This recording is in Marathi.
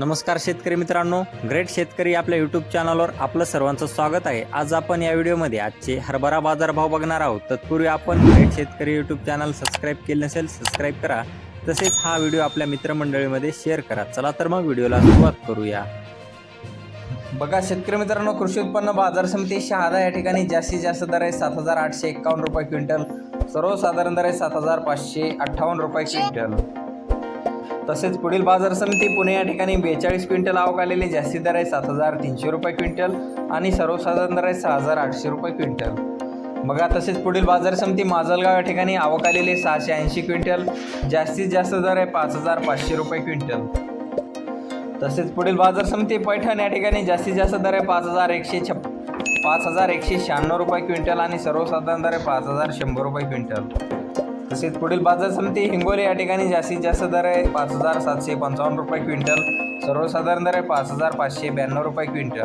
नमस्कार शेतकरी मित्रांनो ग्रेट शेतकरी आपल्या यूट्यूब चॅनलवर आपलं सर्वांचं स्वागत आहे. आज आपण या व्हिडिओमध्ये आजचे हरभरा बाजारभाव बघणार आहोत. तत्पूर्वी आपण ग्रेट शेतकरी यूट्यूब चॅनल सबस्क्राईब केले नसेल सबस्क्राईब करा. तसेच हा व्हिडिओ आपल्या मित्रमंडळीमध्ये शेअर करा. चला तर मग व्हिडिओला सुरुवात करूया. बघा शेतकरी मित्रांनो कृषी उत्पन्न बाजार समिती शहादा या ठिकाणी जास्तीत जास्त दर आहे सात हजार आठशे एकावन्न रुपये क्विंटल. सर्वसाधारण दर आहे सात हजार पाचशे अठ्ठावन्न रुपये क्विंटल. तसेच पुढील बाजार समिती पुणे या ठिकाणी बेचाळीस क्विंटल आवक आलेली जास्तीत दर आहे सात हजार तीनशे रुपये क्विंटल आणि सर्वसाधारण दर आहे सहा हजार आठशे रुपये क्विंटल. बघा तसेच पुढील बाजार समिती माजलगाव या ठिकाणी आवक आलेली आहे सहाशे ऐंशी क्विंटल जास्तीत जास्त दर आहे पाच हजार पाचशे रुपये क्विंटल. तसेच पुढील बाजार समिती पैठण या ठिकाणी जास्तीत जास्त दर आहे पाच हजार एकशे छप पाच हजार एकशे शहाण्णव रुपये क्विंटल आणि सर्वसाधारण दर आहे पाच हजार शंभर रुपये क्विंटल. तसेच पुढील बाजार समिती हिंगोली या ठिकाणी जास्तीत जास्त दर आहे. पाच हजार सातशे पंचावन्न रुपये क्विंटल. सर्वसाधारण दर आहे पाच हजार पाचशे ब्याण्णव रुपये क्विंटल.